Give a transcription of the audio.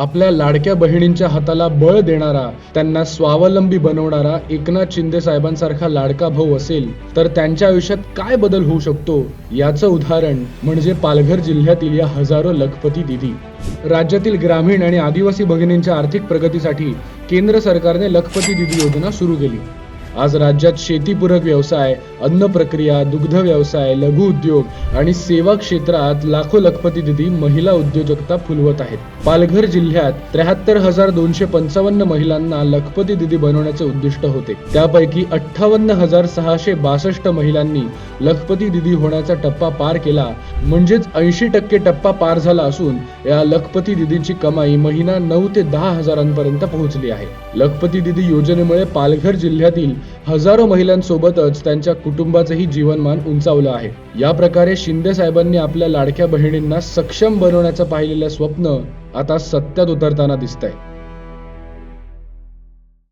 आपल्या लाडक्या बहिणींच्या हाताला बळ देणारा त्यांना स्वावलंबी बनवणारा एकनाथ शिंदे साहेबांसारखा लाडका भाऊ असेल तर त्यांच्या आयुष्यात काय बदल होऊ शकतो? याचं उदाहरण म्हणजे पालघर जिल्ह्यातील या हजारो लखपती दिदी. राज्यातील ग्रामीण आणि आदिवासी भगिनींच्या आर्थिक प्रगतीसाठी केंद्र सरकारने लखपती दिदी योजना सुरू केली. आज राज्यात शेतीपूरक व्यवसाय अन्न प्रक्रिया दुग्ध व्यवसाय लघु उद्योग आणि सेवा क्षेत्रात लाखो लखपती दिदी महिला उद्योजकता फुलवत आहेत. पालघर जिल्ह्यात त्र्याहत्तर हजार दोनशे पंचावन्न महिलांना लखपती दिदी बनवण्याचे उद्दिष्ट होते. त्यापैकी अठ्ठावन्न हजार सहाशे बासष्ट महिलांनी लखपती दिदी होण्याचा टप्पा पार केला. म्हणजेच ऐंशी टक्के टप्पा पार झाला असून या लखपती दिदींची कमाई महिना नऊ ते दहा हजारांपर्यंत पोहोचली आहे. लखपती दिदी योजनेमुळे पालघर जिल्ह्यातील हजारो महिलांसोबतच त्यांच्या कुटुंबाचंही जीवनमान उंचावलं आहे. या प्रकारे शिंदे साहेबांनी आपल्या लाडक्या बहिणींना सक्षम बनवण्याचं पाहिलेलं स्वप्न आता सत्यात उतरताना दिसतंय.